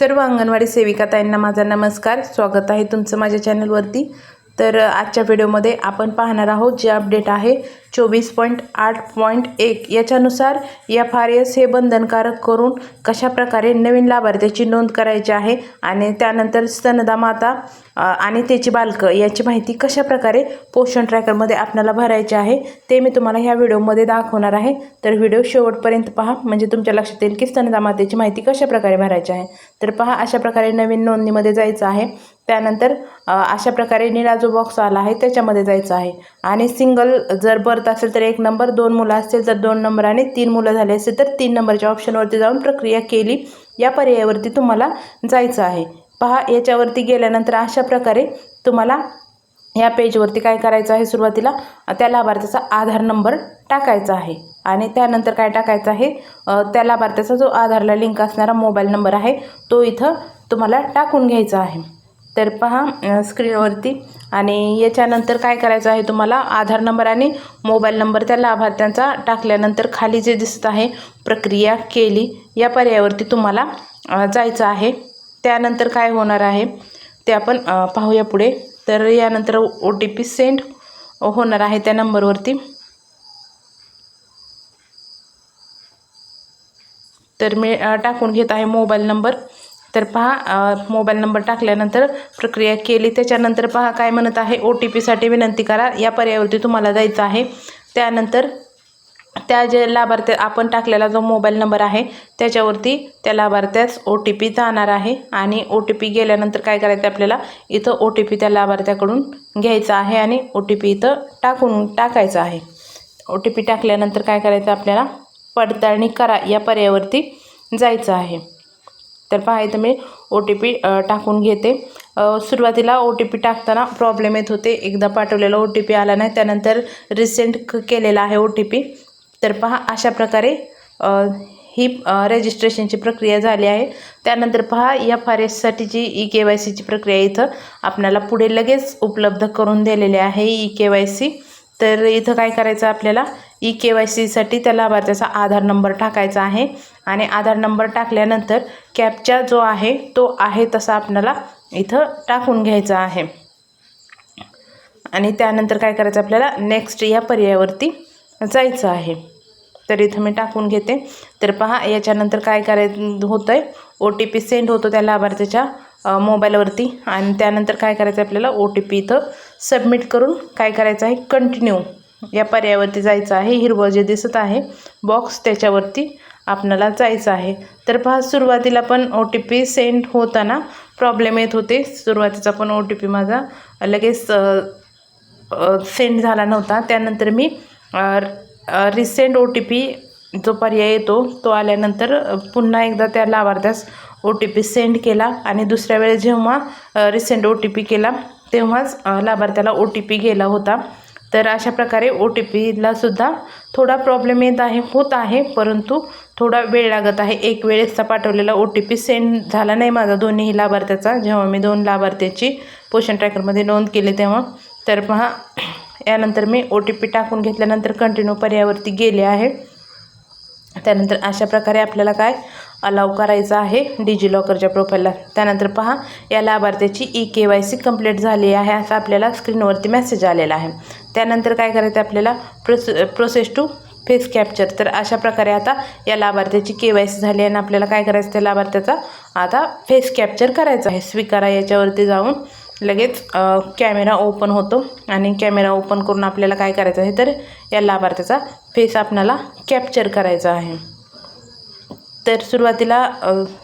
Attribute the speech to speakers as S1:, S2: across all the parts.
S1: सर्व अंगणवाडी सेविका ताईंना माझा नमस्कार. स्वागत आहे तुमचं माझ्या चॅनलवरती तर आजच्या व्हिडिओमध्ये आपण पाहणार आहोत जे अपडेट आहे चोवीस पॉईंट आठ पॉईंट एक याच्यानुसार एफ आर एस हे बंधनकारक करून कशाप्रकारे नवीन लाभार्थ्याची नोंद करायची आहे आणि त्यानंतर स्तनदा माता आणि त्याची बालकं याची माहिती कशाप्रकारे पोषण ट्रॅकरमध्ये आपल्याला भरायची आहे ते मी तुम्हाला ह्या व्हिडिओमध्ये दाखवणार आहे. तर व्हिडिओ शेवटपर्यंत पहा. म्हणजे तुमच्या लक्षात येईल की स्तनदा मातेची माहिती कशाप्रकारे भरायची आहे. तर पहा अशा प्रकारे नवीन नोंदणीमध्ये जायचं आहे. त्यानंतर अशा प्रकारे निळा जो बॉक्स आला आहे त्याच्यामध्ये जायचं आहे. आणि सिंगल जर बर करत असेल तर एक नंबर दोन मुलं असतील तर दोन नंबर आणि तीन मुलं झाले असतील तर तीन नंबरच्या ऑप्शनवरती जाऊन प्रक्रिया केली. या पर्यायावरती तुम्हाला जायचं आहे. पहा याच्यावरती गेल्यानंतर अशा प्रकारे तुम्हाला या पेजवरती काय करायचं आहे सुरुवातीला? त्या लाभार्थ्याचा आधार नंबर टाकायचा आहे. आणि त्यानंतर काय टाकायचं आहे? त्या लाभार्थ्याचा जो आधारला लिंक असणारा मोबाईल नंबर आहे तो इथं तुम्हाला टाकून घ्यायचा आहे. तर पहा स्क्रीनवरती आणि याच्यानंतर काय करायचं आहे तुम्हाला? आधार नंबर आणि मोबाईल नंबर त्या लाभार्थ्यांचा टाकल्यानंतर खाली जे दिसत आहे प्रक्रिया केली या पर्यायावरती तुम्हाला जायचं आहे. त्यानंतर काय होणार आहे? ते आपण पाहूया पुढे. तर यानंतर ओ टी पी सेंड होणार आहे त्या नंबरवरती. तर मी टाकून घेत आहे मोबाईल नंबर. तर पहा मोबाईल नंबर टाकल्यानंतर प्रक्रिया केली. त्याच्यानंतर पहा काय म्हणत आहे? ओ टी पीसाठी विनंती करा. या पर्यायावरती तुम्हाला जायचं आहे. त्यानंतर त्या जे लाभार्थी आपण टाकलेला जो मोबाईल नंबर आहे त्याच्यावरती त्या लाभार्थ्यास ओ टी पी जाणार आहे. आणि ओ टी पी गेल्यानंतर काय करायचं आपल्याला? इथं ओ टी पी त्या लाभार्थ्याकडून घ्यायचा आहे आणि ओ टी पी इथं टाकून टाकायचं आहे. ओ टी पी टाकल्यानंतर काय करायचं आपल्याला? पडताळणी करा. या पर्यायावरती जायचं आहे. तर पहा इथं मी ओ टी पी टाकून घेते. सुरुवातीला ओ टी पी टाकताना प्रॉब्लेम येत होते. एकदा पाठवलेला ओ टी पी आला नाही. त्यानंतर रिसेंट क केलेला आहे ओ टी पी तर पहा अशा प्रकारे ही रजिस्ट्रेशनची प्रक्रिया झाली आहे. त्यानंतर पहा एफ आर एससाठी जी ई के वाय सीची प्रक्रिया इथं आपल्याला पुढे लगेच उपलब्ध करून दिलेली आहे ई के वाय सी तर इथं काय करायचं आपल्याला? ई के वाय सीसाठी त्या लाभार्थ्याचा आधार नंबर टाकायचा आहे. आणि आधार नंबर टाकल्यानंतर कॅपचा जो आहे तो आहे तसा आपल्याला इथं टाकून घ्यायचा आहे. आणि त्यानंतर काय करायचं आपल्याला नेक्स्ट या पर्यायावरती जायचं आहे. तर इथं मी टाकून घेते. तर पहा याच्यानंतर काय करायचं होतं आहे ओ टी पी सेंड होतो त्या लाभार्थ्याच्या मोबाईलवरती. आणि त्यानंतर काय करायचं आपल्याला ओ टी पी इथं सबमिट करून काय करायचं आहे कंटिन्यू या पर्यायावरती जायचं आहे. हिरवं जे दिसत आहे बॉक्स त्याच्यावरती आपल्याला जायचं आहे. तर पहा सुरुवातीला पण ओ टी पी सेंड होताना प्रॉब्लेम येत होते. सुरुवातीचा पण ओ टी पी माझा लगेच सेंड झाला नव्हता. त्यानंतर मी रिसेंट ओ टी पी जो पर्याय येतो तो आल्यानंतर पुन्हा एकदा त्या लाभार्थ्यास ओ टी पी सेंड केला आणि दुसऱ्या वेळेस जेव्हा रिसेंट ओ टी पी केला तेव्हाच लाभार्थ्याला ओ टी पी गेला होता. तर अशा प्रकारे ओ टी पीलासुद्धा थोडा प्रॉब्लेम येत आहे होत आहे परंतु थोडा वेळ लागत आहे. एक वेळेसचा पाठवलेला ओ टी पी सेंड झाला नाही माझा दोन्ही लाभार्थ्याचा. जेव्हा मी दोन लाभार्थ्याची पोषण ट्रॅकरमध्ये नोंद केली तेव्हा तर पहा यानंतर मी ओ टी पी टाकून घेतल्यानंतर कंटिन्यू पर्यायावरती गेले आहे. त्यानंतर अशा प्रकारे आपल्याला काय अलाव करायचं आहे डिजी लॉकरच्या प्रोफाईलला त्यानंतर पहा या लाभार्थ्याची E K Y C complete झाली आहे असं आपल्याला स्क्रीनवरती मेसेज आलेला आहे. त्यानंतर काय करायचं आपल्याला? प्रोसे प्रोसेस टू फेस कॅप्चर तर अशा प्रकारे आता या लाभार्थ्याची के वाय सी झाली आणि आपल्याला काय करायचं त्या लाभार्थ्याचा? आता फेस कॅप्चर करायचा आहे. स्वीकारा याच्यावरती जाऊन लगेच कॅमेरा ओपन होतो आणि कॅमेरा ओपन करून आपल्याला काय करायचं आहे तर या लाभार्थ्याचा फेस आपल्याला कॅप्चर करायचा आहे. तर सुरुवातीला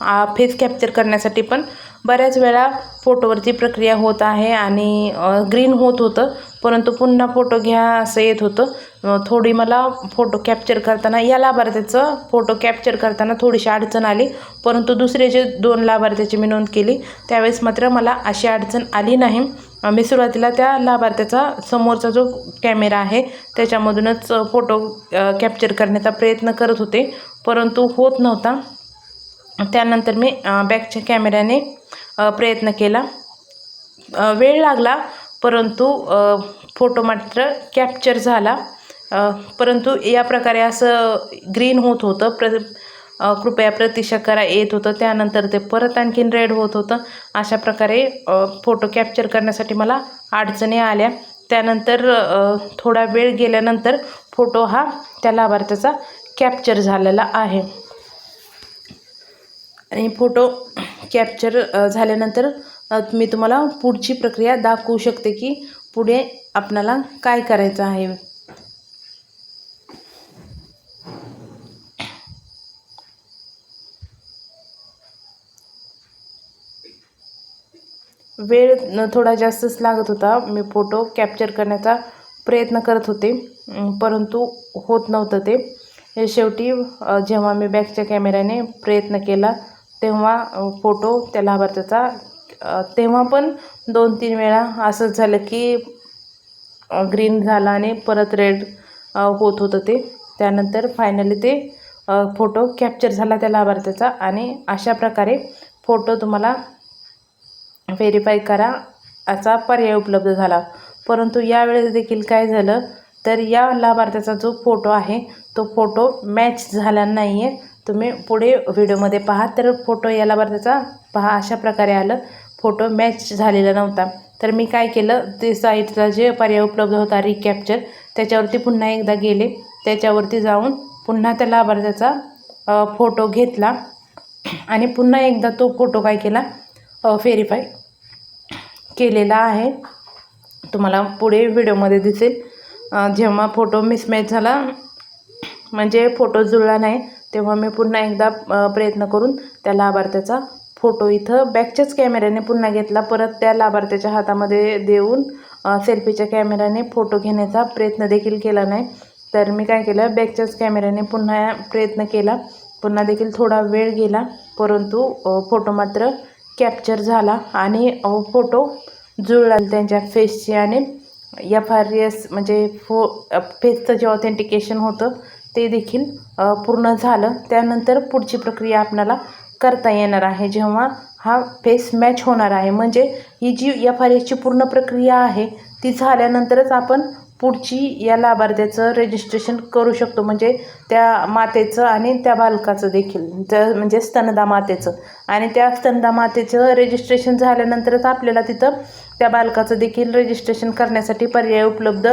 S1: आ- फेस कॅप्चर करण्यासाठी पण बऱ्याच वेळा फोटोवरती प्रक्रिया होत आहे आणि ग्रीन होत होतं. परंतु पुन्हा फोटो घ्या असं येत होतं. थोडी मला फोटो कॅप्चर करताना या लाभार्थ्याचं फोटो कॅप्चर करताना थोडीशी अडचण आली. परंतु दुसरे जे दोन लाभार्थ्याची मी नोंद केली त्यावेळेस मात्र मला अशी अडचण आली नाही. मी सुरुवातीला त्या लाभार्थ्याचा समोरचा जो कॅमेरा आहे त्याच्यामधूनच फोटो कॅप्चर करण्याचा प्रयत्न करत होते. परंतु होत नव्हता. त्यानंतर मी बॅकच्या कॅमेऱ्याने प्रयत्न केला. वेळ लागला परंतु फोटो मात्र कॅप्चर झाला. परंतु या प्रकारे असं ग्रीन होत होतं. प्र कृपया प्रतीक्षा करा येत होतं. त्यानंतर ते परत आणखीन रेड होत होतं. अशा प्रकारे फोटो कॅप्चर करण्यासाठी मला अडचणी आल्या. त्यानंतर थोडा वेळ गेल्यानंतर फोटो हा त्या लाभार्थ्याचा कॅप्चर झालेला आहे. आणि फोटो कॅप्चर झाल्यानंतर मी तुम्हाला पुढची प्रक्रिया दाखवू शकते की पुढे आपणाला काय करायचं आहे. वेळ थोडा जास्तच लागत होता. मी फोटो कॅप्चर करण्याचा प्रयत्न करत होते परंतु होत नव्हतं ते. शेवटी जेव्हा मी बॅकच्या कॅमेऱ्याने प्रयत्न केला तेव्हा फोटो त्या लाभार्थ्याचा तेव्हा पण दोन तीन वेळा असंच झालं की ग्रीन झाला आणि परत रेड होत होतं ते. त्यानंतर फायनली ते फोटो कॅप्चर झाला त्या लाभार्थ्याचा आणि अशा प्रकारे फोटो तुम्हाला व्हेरीफाय करा असा पर्याय उपलब्ध झाला. परंतु यावेळेस देखील काय झालं तर या लाभार्थ्याचा जो फोटो आहे तो फोटो मॅच झाला नाही आहे तुम्ही पुढे व्हिडिओमध्ये पहा. तर फोटो याला बरं त्याचा पहा अशा प्रकारे आलं. फोटो मॅच झालेला नव्हता. तर मी काय केलं ते साईटचा जे पर्याय उपलब्ध होता रिकॅप्चर त्याच्यावरती पुन्हा एकदा गेले. त्याच्यावरती जाऊन पुन्हा त्या लाभार्थ्याचा फोटो घेतला. आणि पुन्हा एकदा तो फोटो काय केला व्हेरीफाय केलेला आहे. तुम्हाला पुढे व्हिडिओमध्ये दिसेल. जेव्हा फोटो मिसमॅच झाला म्हणजे फोटो जुळला नाही तेव्हा मी पुन्हा एकदा प्रयत्न करून त्या लाभार्थ्याचा फोटो इथं बॅकच्याच कॅमेऱ्याने पुन्हा घेतला. परत त्या लाभार्थ्याच्या हातामध्ये देऊन सेल्फीच्या कॅमेऱ्याने फोटो घेण्याचा प्रयत्न देखील केला नाही. तर मी काय केलं बॅकच्याच कॅमेऱ्याने पुन्हा प्रयत्न केला. पुन्हा देखील थोडा वेळ गेला परंतु फोटो मात्र कॅप्चर झाला आणि फोटो जुळला त्यांच्या फेसची आणि एफ आर एस म्हणजे फो फेसचं जे ऑथेंटिकेशन होतं ते देखील पूर्ण झालं. त्यानंतर पुढची प्रक्रिया आपल्याला करता येणार आहे. जेव्हा हा फेस मॅच होणार आहे म्हणजे ही जी एफ आर एसची पूर्ण प्रक्रिया आहे ती झाल्यानंतरच आपण पुढची या लाभार्थ्याचं रजिस्ट्रेशन करू शकतो. म्हणजे त्या मातेचं आणि त्या बालकाचं देखील. त्या म्हणजे स्तनदा मातेचं. आणि त्या स्तनदा मातेचं रजिस्ट्रेशन झाल्यानंतरच आपल्याला तिथं त्या बालकाचं देखील रजिस्ट्रेशन करण्यासाठी पर्याय उपलब्ध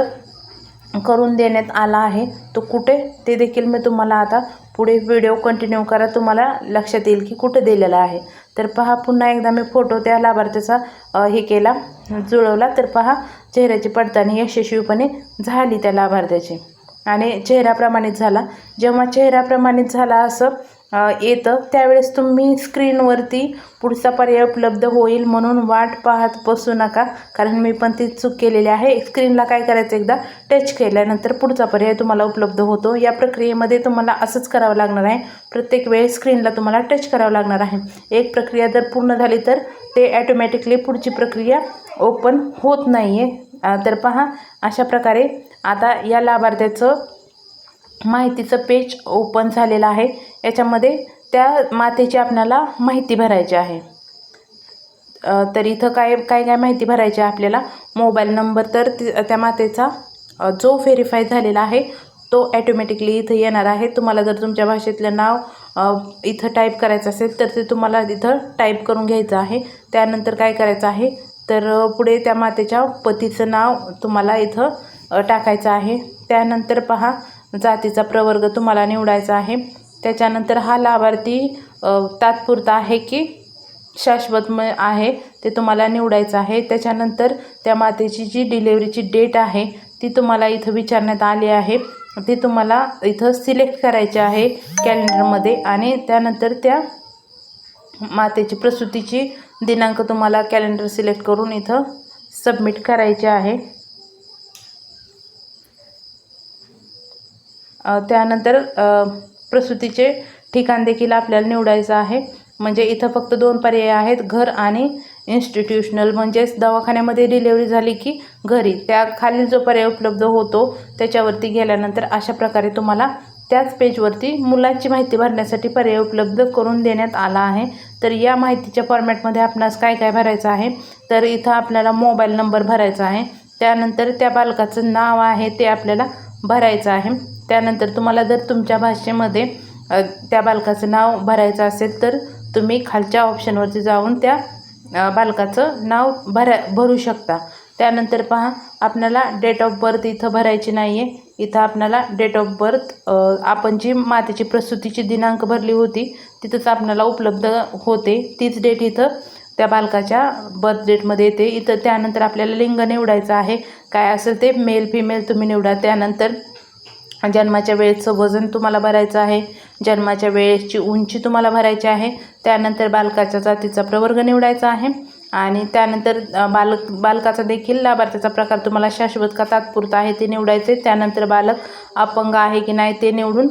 S1: करून देण्यात आला आहे. तो कुठे? ते देखील मी तुम्हाला आता पुढे व्हिडिओ कंटिन्यू करा. तुम्हाला लक्षात येईल की कुठे दिलेला आहे. तर पहा पुन्हा एकदा मी फोटो त्या लाभार्थ्याचा हे केला जुळवला. तर पहा चेहऱ्याची पडताळणी यशस्वीपणे झाली त्या लाभार्थ्याची. आणि चेहरा प्रमाणित झाला. जेव्हा चेहरा प्रमाणित झाला असं येतं. त्यावेळेस तुम्ही स्क्रीनवरती पुढचा पर्याय उपलब्ध होईल म्हणून वाट पाहत बसू नका. कारण मी पण ती चूक केलेली आहे. स्क्रीनला काय करायचं एकदा? टच केल्यानंतर पुढचा पर्याय तुम्हाला उपलब्ध होतो. या प्रक्रियेमध्ये तुम्हाला असंच करावं लागणार आहे. प्रत्येक वेळेस स्क्रीनला तुम्हाला टच करावं लागणार आहे. एक प्रक्रिया जर पूर्ण झाली तर ते ॲटोमॅटिकली पुढची प्रक्रिया ओपन होत नाही आहे तर पहा अशा प्रकारे आता या लाभार्थ्याचं माहितीचं पेज ओपन झालेलं आहे. याच्यामध्ये त्या मातेची आपल्याला माहिती भरायची आहे. तर इथं काय काय काय माहिती भरायची आहे आपल्याला? मोबाईल नंबर तर ति- त्या मातेचा जो व्हेरीफाय झालेला आहे तो ॲटोमॅटिकली इथं येणार आहे. तुम्हाला जर तुमच्या भाषेतलं नाव इथं टाईप करायचं असेल तर ते तुम्हाला इथं टाईप करून घ्यायचं आहे. त्यानंतर काय करायचं आहे? तर पुढे त्या मातेच्या पतीचं नाव तुम्हाला इथं टाकायचं आहे. त्यानंतर पहा जातीचा प्रवर्ग तुम्हाला निवडायचा आहे. त्याच्यानंतर हा लाभार्थी तात्पुरता आहे की शाश्वत म आहे ते तुम्हाला निवडायचं आहे. त्याच्यानंतर त्या मातेची जी डिलेवरीची डेट आहे ती तुम्हाला इथं विचारण्यात आली आहे. ती तुम्हाला इथं सिलेक्ट करायची आहे कॅलेंडरमध्ये आणि त्यानंतर त्या मातेची प्रसूतीची दिनांक तुम्हाला कॅलेंडर सिलेक्ट करून इथं सबमिट करायचे आहे. त्यानंतर प्रसूतीचे ठिकाण देखील आपल्याला निवडायचं आहे. म्हणजे इथं फक्त दोन पर्याय आहेत घर आणि इन्स्टिट्यूशनल म्हणजेच दवाखान्यामध्ये डिलेवरी झाली की घरी. त्या खालील जो पर्याय उपलब्ध होतो त्याच्यावरती गेल्यानंतर अशा प्रकारे तुम्हाला त्याच पेजवरती मुलांची माहिती भरण्यासाठी पर्याय उपलब्ध करून देण्यात आला आहे. तर या माहितीच्या फॉर्मॅटमध्ये आपणास काय काय भरायचं आहे? तर इथं आपल्याला मोबाईल नंबर भरायचा आहे. त्यानंतर त्या बालकाचं नाव आहे ते आपल्याला भरायचं आहे. त्यानंतर तुम्हाला जर तुमच्या भाषेमध्ये त्या बालकाचं नाव भरायचं असेल तर तुम्ही खालच्या ऑप्शनवरती जाऊन त्या बालकाचं नाव भरा भरू शकता. त्यानंतर पहा आपल्याला डेट ऑफ बर्थ इथं भरायची नाही आहे इथं आपल्याला डेट ऑफ बर्थ आपण जी मातेची प्रसूतीची दिनांक भरली होती तिथंच आपल्याला उपलब्ध होते. तीच डेट इथं त्या बालकाच्या बर्थ डेटमध्ये येते. इथं त्यानंतर आपल्याला लिंग निवडायचं आहे. काय असेल ते मेल फिमेल तुम्ही निवडा. त्यानंतर जन्माच्या वेळेचं वजन तुम्हाला भरायचं आहे. जन्माच्या वेळेची उंची तुम्हाला भरायची आहे. त्यानंतर बालकाच्या जातीचा प्रवर्ग निवडायचा आहे. आणि त्यानंतर बालक बालकाचा देखील लाभार्थ्याचा प्रकार तुम्हाला शाश्वत का तात्पुरता आहे ते निवडायचे. त्यानंतर बालक अपंग आहे की नाही ते निवडून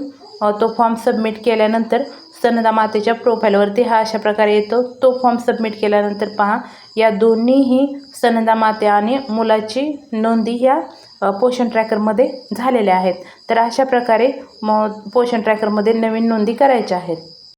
S1: तो फॉर्म सबमिट केल्यानंतर स्तनदा मातेच्या प्रोफाईलवरती हा अशा प्रकारे येतो. तो फॉर्म सबमिट केल्यानंतर पहा या दोन्हीही स्तनदा माते आणि मुलाची नोंदी ह्या पोषण ट्रॅकरमध्ये झालेल्या आहेत. तर अशा प्रकारे म पोषण ट्रॅकरमध्ये नवीन नोंदी करायच्या आहेत.